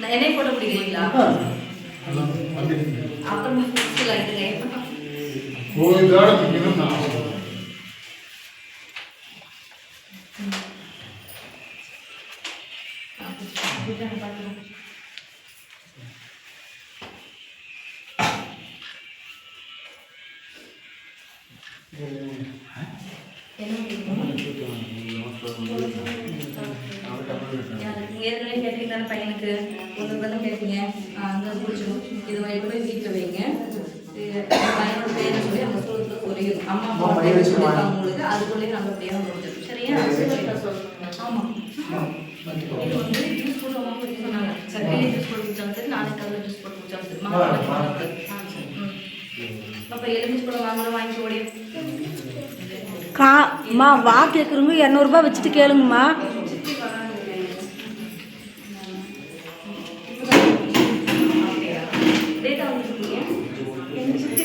நான் என்னை போட்டோ பிடிக்கிறீங்களா அப்புறம் கோயிலோட பிடிக்கணும் நான் ஏற்கனவே கேட்டீங்க தானே பையனுக்கு உங்களுக்கு தானே கேட்டீங்க அங்கே பிடிச்சிடும் இது வாங்கிட்டு போய் வீட்டில் வைங்க பையனோட பேரை சொல்லி நம்ம ஸ்கூலுக்கு சொல்லிடணும் அம்மா அப்பா பேரை சொல்லியிருக்காங்க உங்களுக்கு அதுக்குள்ளேயே நல்லபடியாக முடிஞ்சிடும் சரியா ஆமாம் இது வந்து ஜூஸ் போட்டு அம்மா குடிக்க சொன்னாங்க சர்க்கரை ஜூஸ் போட்டு குடிச்சாலும் சரி. நாளைக்கு ஜூஸ் போட்டு குடிச்சாலும் சரி. மாமா அப்போ எலுமிச்சு பழம் வாங்கலாம் வாங்கி ஓடி கா அம்மா வா கேட்குறவங்க இரநூறுபா வச்சுட்டு கேளுங்கம்மா. சித்தி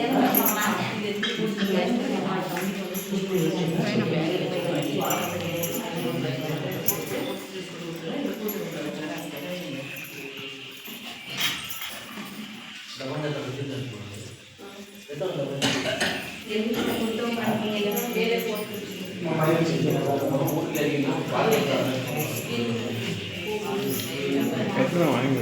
வாங்கி